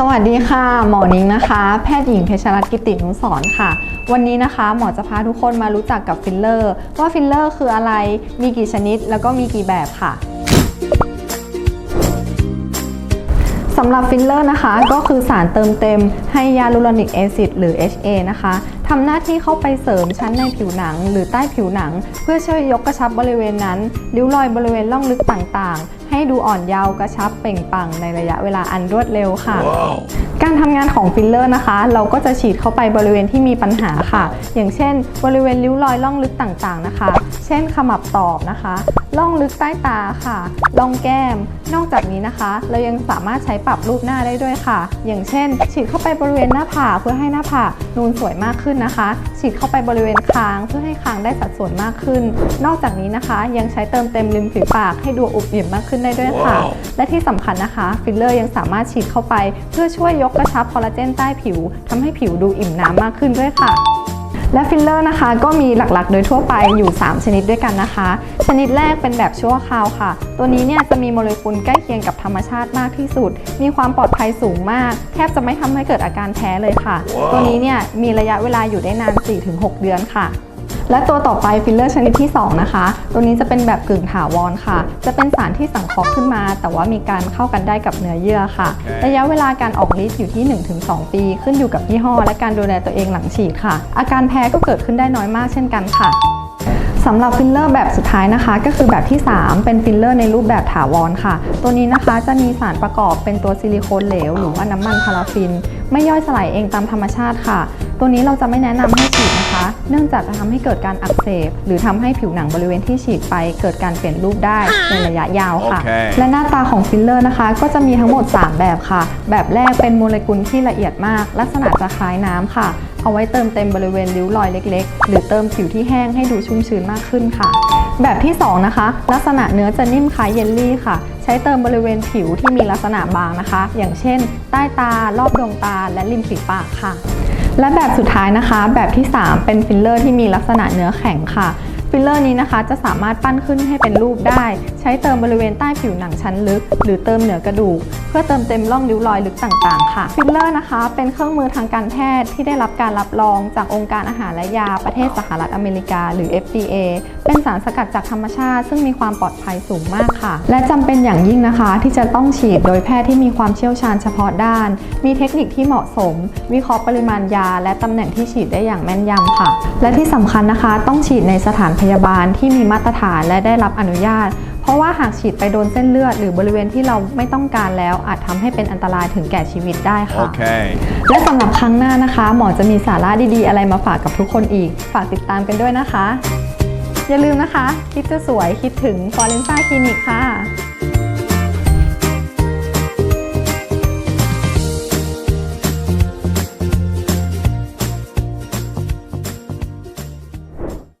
สวัสดีค่ะ หมอนิงนะคะ แพทย์หญิงเพชรรัตน์กิตินุสร์ค่ะ วันนี้นะคะหมอจะพาทุกคนมารู้จักกับฟิลเลอร์ ว่าฟิลเลอร์คืออะไรมีกี่ชนิด แล้วก็มีกี่แบบค่ะสำหรับฟิลเลอร์นะคะก็คือสารเติมเต็มให้ยาลูโรนิกแอซิดหรือ HA นะคะทำหน้าที่เข้าไปเสริมชั้นในผิวหนัง หรือใต้ผิวหนัง เพื่อช่วยยกกระชับบริเวณนั้น ริ้วรอยบริเวณร่องลึกต่างๆให้ดูอ่อนเยาว์กระชับเปล่งปลั่งในระยะเวลาอันรวดเร็วค่ะการทำงานของฟิลเลอร์นะคะ เราก็จะฉีดเข้าไปบริเวณที่มีปัญหาค่ะ อย่างเช่น บริเวณริ้วรอยล่องลึกต่างๆนะคะ เช่นขมับตอบนะคะล่องลึกใต้ตาค่ะล่องแก้ม นอกจากนี้นะคะ เรายังสามารถใช้ปรับรูปหน้าได้ด้วยค่ะ อย่างเช่น ฉีดเข้าไปบริเวณหน้าผากเพื่อให้หน้าผากนูนสวยมากขึ้นนะคะ ฉีดเข้าไปบริเวณคางเพื่อให้คางได้สัดส่วนมากขึ้น นอกจากนี้นะคะ ยังใช้เติมเต็มริมฝีปากให้ดูอุบอิ่มมากขึ้นได้ด้วยค่ะและที่สำคัญนะคะ ฟิลเลอร์ยังสามารถฉีดเข้าไป เพื่อช่วยยกกระชับคอลลาเจนใต้ผิวทำให้ผิวดูอิ่มน้ำมากขึ้นด้วยค่ะและฟิลเลอร์นะคะก็มีหลักๆ โดยทั่วไปอยู่ 3 ชนิดด้วยกันนะคะ ชนิดแรกเป็นแบบชั่วคราวค่ะ ตัวนี้เนี่ยจะมีโมเลกุลใกล้เคียงกับธรรมชาติมากที่สุด มีความปลอดภัยสูงมาก แทบจะไม่ทำให้เกิดอาการแพ้เลยค่ะตัวนี้เนี่ยมีระยะเวลาอยู่ได้นาน 4-6 เดือนค่ะ และตัวต่อไปฟิลเลอร์ชนิดที่ 2 นะคะ ตัวนี้จะเป็นแบบกึ่งถาวรค่ะ จะเป็นสารที่สังเคราะห์ขึ้นมา แต่ว่ามีการเข้ากันได้กับเนื้อเยื่อค่ะระยะเวลาการออกฤทธิ์อยู่ที่ 1-2 ปี ขึ้นอยู่กับยี่ห้อ และการดูแลตัวเองหลังฉีดค่ะ อาการแพ้ก็เกิดขึ้นได้น้อยมากเช่นกันค่ะสำหรับฟิลเลอร์แบบสุดท้ายนะคะ ก็คือแบบที่ 3 เป็นฟิลเลอร์ในรูปแบบถาวรค่ะ ตัวนี้นะคะจะมีสารประกอบเป็นตัวซิลิโคนเหลว หรือว่าน้ำมันพาราฟิน ไม่ย่อยสลายเองตามธรรมชาติค่ะ ตัวนี้เราจะไม่แนะนำให้ฉีดนะคะ เนื่องจากจะทำให้เกิดการอักเสบ หรือทำให้ผิวหนังบริเวณที่ฉีดไป เกิดการเปลี่ยนรูปได้ในระยะยาวค่ะโอเคและหน้าตาของฟิลเลอร์นะคะ ก็จะมีทั้งหมด 3 แบบค่ะ แบบแรกเป็นโมเลกุลที่ละเอียดมาก ลักษณะจะคล้ายน้ำค่ะเอาไว้เติมเต็มบริเวณริ้วรอยเล็ก ๆ หรือเติมผิวที่แห้งให้ดูชุ่มชื้นมากขึ้นค่ะ แบบที่ 2 นะคะ ลักษณะเนื้อจะนิ่มคล้ายเยลลี่ค่ะ ใช้เติมบริเวณผิวที่มีลักษณะบางนะคะ อย่างเช่น ใต้ตารอบดวงตาและริมฝีปากค่ะ และแบบสุดท้ายนะคะ แบบที่ 3 เป็นฟิลเลอร์ที่มีลักษณะเนื้อแข็งค่ะ ฟิลเลอร์นี้นะคะจะสามารถปั้นขึ้นให้เป็นรูปได้ ใช้เติมบริเวณใต้ผิวหนังชั้นลึก หรือเติมเหนือกระดูก เพื่อเติมเต็มร่องริ้วรอยลึกต่างๆ ค่ะ ฟิลเลอร์นะคะเป็นเครื่องมือทางการแพทย์ที่ได้รับการรับรองจากองค์การอาหารและยาประเทศสหรัฐอเมริกา หรือ FDA เป็นสารสกัดจากธรรมชาติ ซึ่งมีความปลอดภัยสูงมากค่ะ และจำเป็นอย่างยิ่งนะคะ ที่จะต้องฉีดโดยแพทย์ที่มีความเชี่ยวชาญเฉพาะด้าน มีเทคนิคที่เหมาะสม วิเคราะห์ปริมาณยา และตำแหน่งที่ฉีดได้อย่างแม่นยำค่ะ และที่สำคัญนะคะ ต้องฉีดในสถานพยาบาลที่มีมาตรฐานและได้รับอนุญาต เพราะว่าหากฉีดไปโดนเส้นเลือด หรือบริเวณที่เราไม่ต้องการแล้ว อาจทำให้เป็นอันตรายถึงแก่ชีวิตได้ค่ะ Okay. และสำหรับครั้งหน้านะคะ หมอจะมีสาระดีๆ อะไรมาฝากกับทุกคนอีก ฝากติดตามกันด้วยนะคะ อย่าลืมนะคะ คิดจะสวยคิดถึงฟอเรนซ่าคลินิกค่ะ